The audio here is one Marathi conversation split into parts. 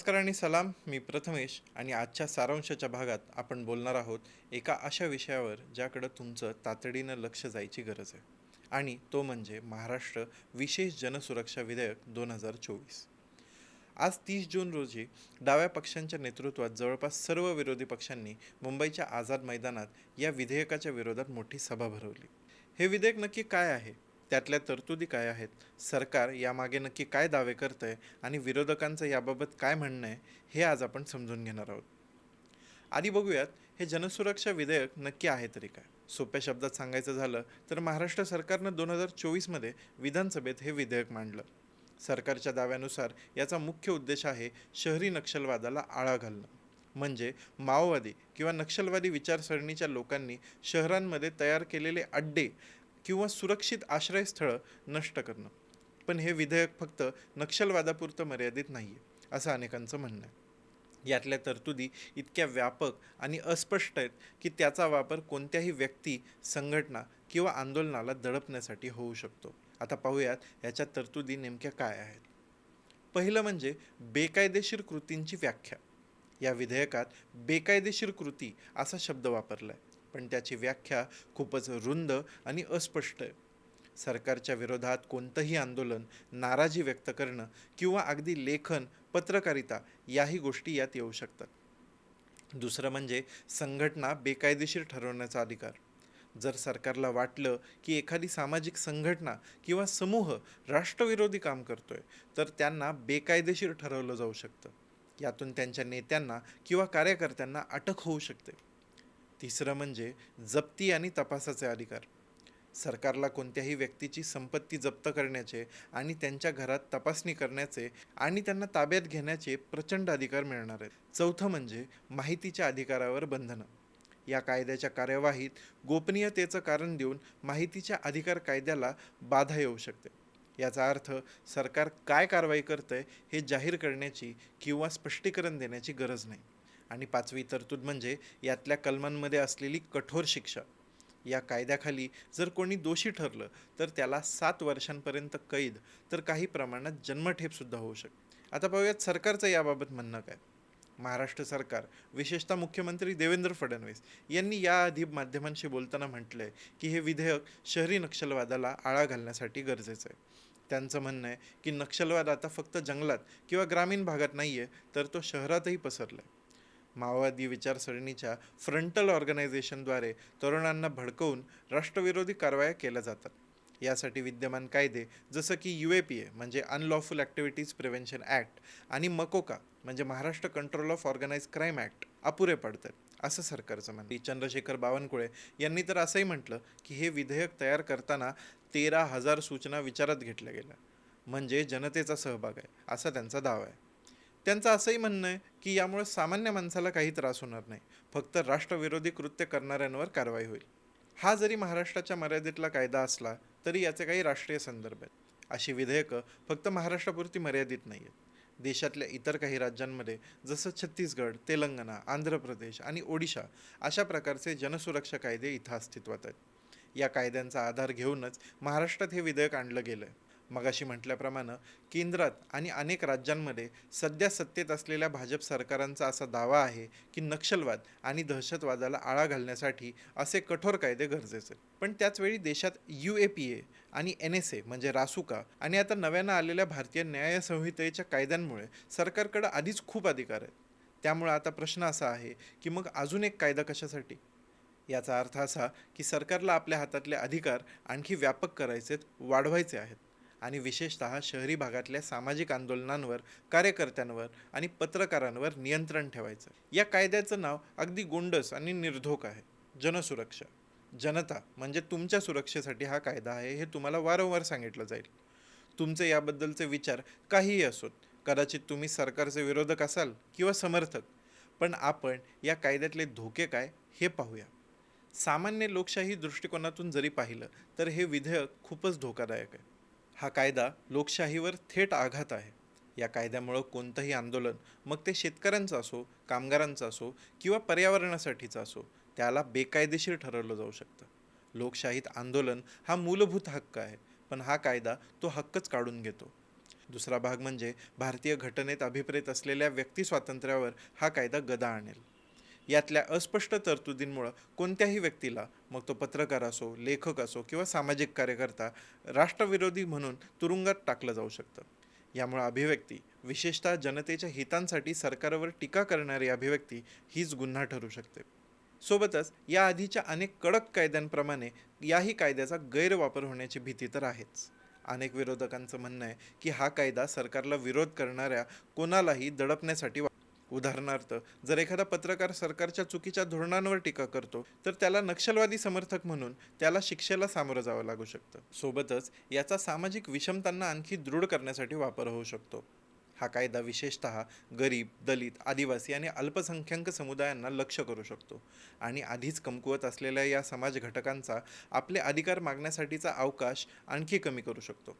नमस्कार आणि सलाम मी प्रथमेश आणि आजच्या सारांशाच्या भागात आपण बोलणार आहोत एका अशा विषयावर ज्याकडं तुमचं तातडीनं लक्ष जायची गरज आहे. आणि तो म्हणजे महाराष्ट्र विशेष जनसुरक्षा विधेयक दोन हजार चोवीस. आज तीस जून रोजी डाव्या पक्षांच्या नेतृत्वात जवळपास सर्व विरोधी पक्षांनी मुंबईच्या आझाद मैदानात या विधेयकाच्या विरोधात मोठी सभा भरवली. हे विधेयक नक्की काय आहे? त्यातल्या तरतुदी काय आहेत? सरकार यामागे नक्की काय दावे करतं आहे आणि विरोधकांचं याबाबत काय म्हणणं आहे हे आज आपण समजून घेणार आहोत. आधी बघूयात हे जनसुरक्षा विधेयक नक्की आहे तरी काय? सोप्या शब्दात सांगायचं झालं तर महाराष्ट्र सरकारनं दोन हजार चोवीसमध्ये विधानसभेत हे विधेयक मांडलं. सरकारच्या दाव्यानुसार याचा मुख्य उद्देश आहे शहरी नक्षलवादाला आळा घालणं. म्हणजे माओवादी किंवा नक्षलवादी विचारसरणीच्या लोकांनी शहरांमध्ये तयार केलेले अड्डे किंवा सुरक्षित आश्रयस्थळं नष्ट करणं. पण हे विधेयक फक्त नक्षलवादापुरतं मर्यादित नाही आहे असं अनेकांचं म्हणणं आहे. यातल्या तरतुदी इतक्या व्यापक आणि अस्पष्ट आहेत की त्याचा वापर कोणत्याही व्यक्ती संघटना किंवा आंदोलनाला दडपण्यासाठी होऊ शकतो. आता पाहूयात याच्या तरतुदी नेमक्या काय आहेत. पहिलं म्हणजे बेकायदेशीर कृतींची व्याख्या. या विधेयकात बेकायदेशीर कृती असा शब्द वापरला आहे पण त्याची व्याख्या खूपच रुंद आणि अस्पष्ट आहे. सरकारच्या विरोधात कोणतंही आंदोलन नाराजी व्यक्त करणं किंवा अगदी लेखन पत्रकारिता याही गोष्टी यात येऊ शकतात. दुसरं म्हणजे संघटना बेकायदेशीर ठरवण्याचा अधिकार. जर सरकारला वाटलं की एखादी सामाजिक संघटना किंवा समूह राष्ट्रविरोधी काम करतोय तर त्यांना बेकायदेशीर ठरवलं जाऊ शकतं. यातून त्यांच्या नेत्यांना किंवा कार्यकर्त्यांना अटक होऊ शकते. तिसरं म्हणजे जप्ती आणि तपासाचे अधिकार. सरकारला कोणत्याही व्यक्तीची संपत्ती जप्त करण्याचे आणि त्यांच्या घरात तपासणी करण्याचे आणि त्यांना ताब्यात घेण्याचे प्रचंड अधिकार मिळणार आहेत. चौथं म्हणजे माहितीच्या अधिकारावर बंधनं. या कायद्याच्या कार्यवाहीत गोपनीयतेचं कारण देऊन माहितीच्या अधिकार कायद्याला बाधा येऊ शकते. याचा अर्थ सरकार काय कारवाई करतंय हे जाहीर करण्याची किंवा स्पष्टीकरण देण्याची गरज नाही. आणि पाचवी तरतूद म्हणजे यातल्या कलमांमध्ये असलेली कठोर शिक्षा. या कायद्याखाली जर कोणी दोषी ठरलं तर त्याला सात वर्षांपर्यंत कैद तर काही प्रमाणात जन्मठेपसुद्धा होऊ शकते आता पाहूयात सरकारचं याबाबत म्हणणं काय? महाराष्ट्र सरकार विशेषतः मुख्यमंत्री देवेंद्र फडणवीस यांनी याआधी माध्यमांशी बोलताना म्हटलं आहे की हे विधेयक शहरी नक्षलवादाला आळा घालण्यासाठी गरजेचं आहे. त्यांचं म्हणणं आहे की नक्षलवाद आता फक्त जंगलात किंवा ग्रामीण भागात नाही आहे तर तो शहरातही पसरला आहे माओवादी विचारसरणीच्या फ्रंटल ऑर्गनायझेशनद्वारे तरुणांना भडकवून राष्ट्रविरोधी कारवाया केल्या जातात. यासाठी विद्यमान कायदे जसं की यू ए पी ए म्हणजे अनलॉफुल ॲक्टिव्हिटीज प्रिव्हेन्शन ॲक्ट आणि मकोका म्हणजे Maharashtra control of organise crime act अपुरे पडतात असं सरकारचं म्हणणं चंद्रशेखर बावनकुळे यांनी तर असंही म्हटलं की हे विधेयक तयार करताना तेरा हजार सूचना विचारात घेतल्या गेल्या. म्हणजे जनतेचा सहभाग आहे असा त्यांचा दावा आहे. त्यांचं असंही म्हणणं आहे की यामुळे सामान्य माणसाला काही त्रास होणार नाही. फक्त राष्ट्रविरोधी कृत्य करणाऱ्यांवर कारवाई होईल. हा जरी महाराष्ट्राच्या मर्यादेतला कायदा असला तरी याचे काही राष्ट्रीय संदर्भ आहेत. अशी विधेयकं फक्त महाराष्ट्रापुरती मर्यादित नाही आहेत. देशातल्या इतर काही राज्यांमध्ये जसं छत्तीसगड तेलंगणा आंध्र प्रदेश आणि ओडिशा अशा प्रकारचे जनसुरक्षा कायदे इथं अस्तित्वात आहेत. या कायद्यांचा आधार घेऊनच महाराष्ट्रात हे विधेयक आणलं गेलं आहे मगाशी म्हटल्याप्रमाणे केंद्रात आणि अनेक राज्यांमध्ये सध्या सत्तेत असलेल्या भाजप सरकारांचा असा दावा आहे की नक्षलवाद आणि दहशतवादाला आळा घालण्यासाठी असे कठोर कायदे गरजेचे. आहेत. पण त्याचवेळी देशात यू ए पी ए आणि एन एस ए म्हणजे रासुका आणि आता नव्यानं आलेल्या भारतीय न्यायसंहितेच्या कायद्यांमुळे सरकारकडे आधीच खूप अधिकार आहेत. त्यामुळे आता प्रश्न असा आहे की मग अजून एक कायदा कशासाठी? याचा अर्थ असा की सरकारला आपल्या हातातले अधिकार आणखी व्यापक करायचेत वाढवायचे आहेत. आणि विशेषतः शहरी भागातल्या सामाजिक आंदोलनांवर कार्यकर्त्यांवर आणि पत्रकारांवर नियंत्रण ठेवायचं. या कायद्याचं नाव अगदी गोंडस आणि निर्धोक आहे. जनसुरक्षा. जनता म्हणजे तुमच्या सुरक्षेसाठी हा कायदा आहे हे तुम्हाला वारंवार सांगितलं जाईल. तुमचे याबद्दलचे विचार काहीही असोत कदाचित तुम्ही सरकारचे विरोधक असाल किंवा समर्थक पण आपण या कायद्यातले धोके काय हे पाहूया. सामान्य लोकशाही दृष्टिकोनातून जरी पाहिलं तर हे विधेयक खूपच धोकादायक आहे. हा कायदा लोकशाहीवर थेट आघात आहे. या कायद्यामुळं कोणतंही आंदोलन मग ते शेतकऱ्यांचं असो कामगारांचं असो किंवा पर्यावरणासाठीचं असो त्याला बेकायदेशीर ठरवलं जाऊ शकतं. लोकशाहीत आंदोलन हा मूलभूत हक्क आहे पण हा कायदा तो हक्कच काढून घेतो. दुसरा भाग म्हणजे भारतीय घटनेत अभिप्रेत असलेल्या व्यक्ती स्वातंत्र्यावर हा कायदा गदा आणेल. यातल्या अस्पष्ट तरतुदींमुळं कोणत्याही व्यक्तीला मग तो पत्रकार असो लेखक असो किंवा सामाजिक कार्यकर्ता राष्ट्रविरोधी म्हणून तुरुंगात टाकलं जाऊ शकतं. यामुळे अभिव्यक्ती विशेषतः जनतेच्या हितांसाठी सरकारवर टीका करणारी अभिव्यक्ती हीच गुन्हा ठरू शकते. सोबतच या आधीच्या अनेक कडक कायद्यांप्रमाणे याही कायद्याचा गैरवापर होण्याची भीती तर आहेच. अनेक विरोधकांचं म्हणणं आहे की हा कायदा सरकारला विरोध करणाऱ्या कोणालाही दडपण्यासाठी उदाहरणार्थ जर एखादा पत्रकार सरकारच्या चुकीच्या धोरणांवर टीका करतो तर त्याला नक्षलवादी समर्थक म्हणून त्याला शिक्षेला सामोरं जावं लागू शकतं. सोबतच याचा सामाजिक विषमतांना आणखी दृढ करण्यासाठी वापर होऊ शकतो. हा कायदा विशेषतः गरीब दलित आदिवासी आणि अल्पसंख्याक समुदायांना लक्ष करू शकतो आणि आधीच कमकुवत असलेल्या या समाज घटकांचा आपले अधिकार मागण्यासाठीचा अवकाश आणखी कमी करू शकतो.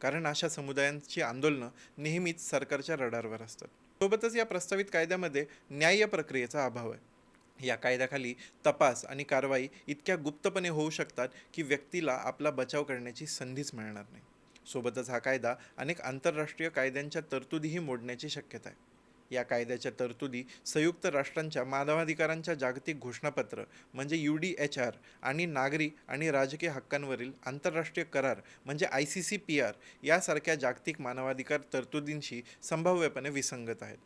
कारण अशा समुदायांची आंदोलनं नेहमीच सरकारच्या रडारवर असतात. सोबतच या प्रस्तावित कायद्यामध्ये न्याय्य प्रक्रियेचा अभाव आहे. या कायद्याखाली तपास आणि कारवाई इतक्या गुप्तपणे होऊ शकतात की व्यक्तीला आपला बचाव करण्याची संधीच मिळणार नाही. सोबतच हा कायदा अनेक आंतरराष्ट्रीय कायद्यांच्या तरतुदीही मोडण्याची शक्यता आहे. या कायद्याच्या तरतुदी संयुक्त राष्ट्रांच्या मानवाधिकारांच्या जागतिक घोषणापत्र म्हणजे यू डी एच आर आणि नागरी आणि राजकीय हक्कांवरील आंतरराष्ट्रीय करार म्हणजे I C C P R यासारख्या जागतिक मानवाधिकार तरतुदींशी संभाव्यपणे विसंगत आहेत.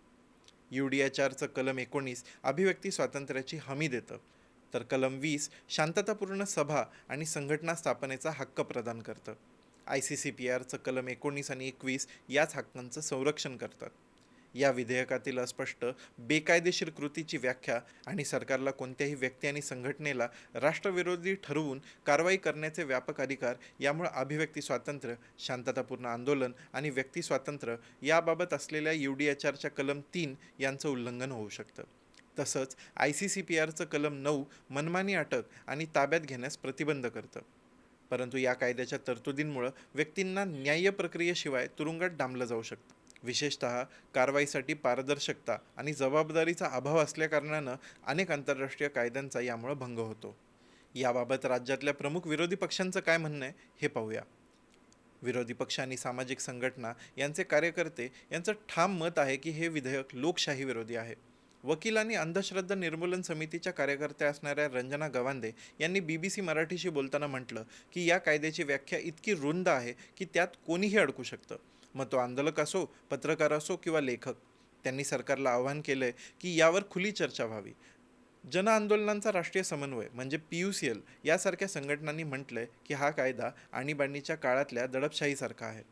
यू डी एच आरचं कलम एकोणीस अभिव्यक्ती स्वातंत्र्याची हमी देतं. तर कलम वीस शांततापूर्ण सभा आणि संघटना स्थापनेचा हक्क प्रदान करतं. आय सी सी पी आरचं कलम एकोणीस आणि एकवीस याच हक्कांचं संरक्षण करतात. या विधेयकातील अस्पष्ट बेकायदेशीर कृतीची व्याख्या आणि सरकारला कोणत्याही व्यक्ती आणि संघटनेला राष्ट्रविरोधी ठरवून कारवाई करण्याचे व्यापक अधिकार यामुळे अभिव्यक्ती स्वातंत्र्य शांततापूर्ण आंदोलन आणि व्यक्ती स्वातंत्र्य याबाबत असलेल्या यू डी एच आरच्या कलम तीन यांचं उल्लंघन होऊ शकतं. तसंच आय सी सी पी आरचं कलम नऊ मनमानी अटक आणि ताब्यात घेण्यास प्रतिबंध करतं. परंतु या कायद्याच्या तरतुदींमुळं व्यक्तींना न्याय्य प्रक्रियेशिवाय तुरुंगात डांबलं जाऊ शकतं. विशेषतः कारवाईसाठी पारदर्शकता आणि जबाबदारीचा अभाव असल्याकारणानं अनेक आंतरराष्ट्रीय कायद्यांचा यामुळं भंग होतो. याबाबत राज्यातल्या प्रमुख विरोधी पक्षांचं काय म्हणणं आहे हे पाहूया. विरोधी पक्ष आणि सामाजिक संघटना यांचे कार्यकर्ते यांचं ठाम मत आहे की हे विधेयक लोकशाही विरोधी आहे. वकील आणि अंधश्रद्धा निर्मूलन समितीच्या कार्यकर्त्या असणाऱ्या रंजना गवांदे यांनी बी बी सी मराठीशी बोलताना म्हटलं की या कायद्याची व्याख्या इतकी रुंद आहे की त्यात कोणीही अडकू शकतं. मग तो आंदोलक असो पत्रकार असो किंवा लेखक त्यांनी सरकारला आवाहन केलं आहे की यावर खुली चर्चा व्हावी. जन आंदोलनांचा राष्ट्रीय समन्वय म्हणजे पी यू सी एल यासारख्या संघटनांनी म्हटलंय की हा कायदा आणीबाणीच्या काळातल्या दडपशाहीसारखा आहे.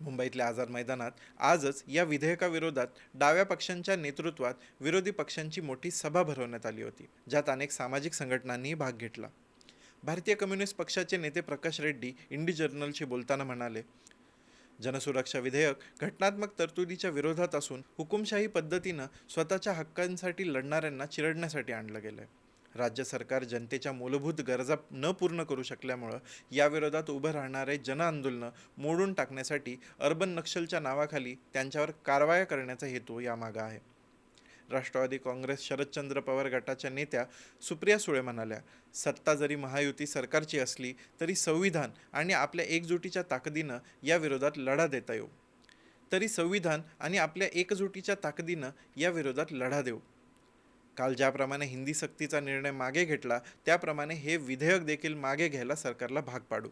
मुंबईतल्या आझाद मैदानात आजच या विधेयकाविरोधात डाव्या पक्षांच्या नेतृत्वात विरोधी पक्षांची मोठी सभा भरवण्यात आली होती ज्यात अनेक सामाजिक संघटनांनीही भाग घेतला. भारतीय कम्युनिस्ट पक्षाचे नेते प्रकाश रेड्डी इंडी जर्नलशी बोलताना म्हणाले जनसुरक्षा विधेयक घटनात्मक तरतुदीच्या विरोधात असून हुकुमशाही पद्धतीनं स्वतःच्या हक्कांसाठी लढणाऱ्यांना चिरडण्यासाठी आणलं गेलं आहे राज्य सरकार जनतेच्या मूलभूत गरजा न पूर्ण करू शकल्यामुळं याविरोधात उभं राहणारे जनआंदोलनं मोडून टाकण्यासाठी अर्बन नक्षलच्या नावाखाली त्यांच्यावर कारवाया करण्याचा हेतू यामागं आहे. राष्ट्रवादी काँग्रेस शरदचंद्र पवार गटाच्या नेत्या सुप्रिया सुळे म्हणाल्या सत्ता जरी महायुती सरकारची असली तरी संविधान आणि आपल्या एकजुटीच्या ताकदीनं या विरोधात लढा देता येऊ. तरी संविधान आणि आपल्या एकजुटीच्या ताकदीनं या विरोधात लढा देऊ. काल ज्याप्रमाणे हिंदी सक्तीचा निर्णय मागे घेतला त्याप्रमाणे हे विधेयक देखील मागे घ्यायला सरकारला भाग पाडू.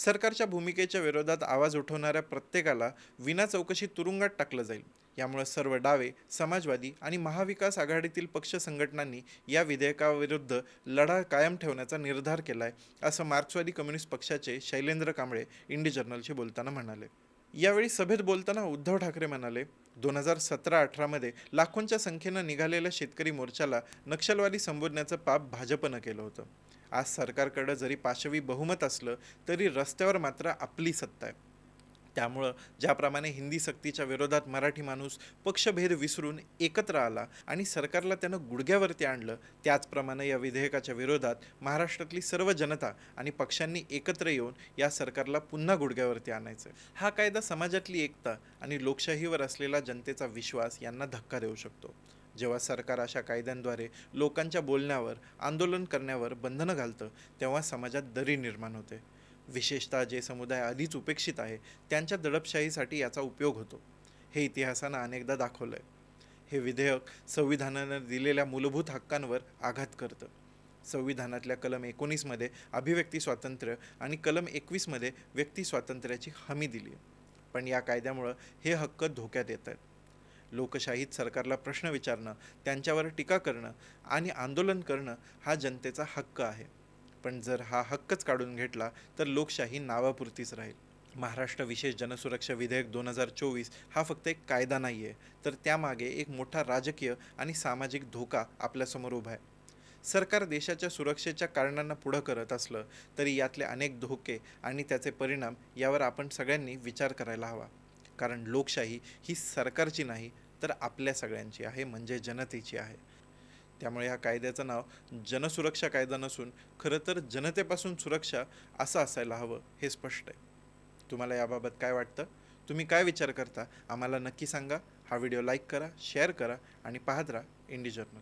सरकारच्या भूमिकेच्या विरोधात आवाज उठवणाऱ्या प्रत्येकाला विना चौकशी तुरुंगात टाकलं जाईल. यामुळे सर्व डावे समाजवादी आणि महाविकास आघाडीतील पक्ष संघटनांनी या विधेयकाविरुद्ध लढा कायम ठेवण्याचा निर्धार केला आहे असं मार्क्सवादी कम्युनिस्ट पक्षाचे शैलेंद्र कांबळे इंडी जर्नलशी बोलताना म्हणाले. यावेळी सभेत बोलताना उद्धव ठाकरे म्हणाले दोन हजार सतरा अठरामध्ये लाखोंच्या संख्येनं निघालेल्या शेतकरी मोर्चाला नक्षलवादी संबोधण्याचं पाप भाजपनं केलं होतं. आज सरकारकडं जरी पाशवी बहुमत असलं तरी रस्त्यावर मात्र आपली सत्ता आहे. त्यामुळं ज्याप्रमाणे हिंदी सक्तीच्या विरोधात मराठी माणूस पक्षभेद विसरून एकत्र आला आणि सरकारला त्यानं गुडघ्यावरती आणलं त्याचप्रमाणे या विधेयकाच्या विरोधात महाराष्ट्रातली सर्व जनता आणि पक्षांनी एकत्र येऊन या सरकारला पुन्हा गुडघ्यावरती आणायचं हा कायदा समाजातली एकता आणि लोकशाहीवर असलेला जनतेचा विश्वास यांना धक्का देऊ शकतो. जेव्हा सरकार अशा कायद्यांद्वारे लोकांच्या बोलण्यावर आंदोलन करण्यावर बंधनं घालतं तेव्हा समाजात दरी निर्माण होते. विशेषतः जे समुदाय आधीच उपेक्षित आहे त्यांच्या दडपशाहीसाठी याचा उपयोग होतो. हे इतिहासानं अनेकदा दाखवलं आहे हे विधेयक संविधानानं दिलेल्या मूलभूत हक्कांवर आघात करतं. संविधानातल्या कलम एकोणीसमध्ये अभिव्यक्ती स्वातंत्र्य आणि कलम एकवीसमध्ये व्यक्ती स्वातंत्र्याची हमी दिली. आहे पण या कायद्यामुळं हे हक्क धोक्यात येत आहेत. लोकशाहीत सरकारला प्रश्न विचारणं त्यांच्यावर टीका करणं आणि आंदोलन करणं हा जनतेचा हक्क आहे. पण जर हा हक्कच काढून घेतला तर लोकशाही नावापुरतीच राहील. महाराष्ट्र विशेष जनसुरक्षा विधेयक दोन हजार चोवीस हा फक्त एक कायदा नाही आहे तर त्यामागे एक मोठा राजकीय आणि सामाजिक धोका आपल्यासमोर उभा आहे. सरकार देशाच्या सुरक्षेच्या कारणांना पुढं करत असलं तरी यातले अनेक धोके आणि त्याचे परिणाम यावर आपण सगळ्यांनी विचार करायला हवा. कारण लोकशाही ही सरकारची नाही तर आपल्या सगळ्यांची आहे म्हणजे जनतेची आहे. त्यामुळे या कायद्याचं नाव जनसुरक्षा कायदा नसून खरं तर जनतेपासून सुरक्षा असं असायला हवं हे स्पष्ट आहे. तुम्हाला याबाबत काय वाटतं? तुम्ही काय विचार करता? आम्हाला नक्की सांगा. हा व्हिडिओ लाईक करा शेअर करा आणि पाहत राहा इंडी जर्नल.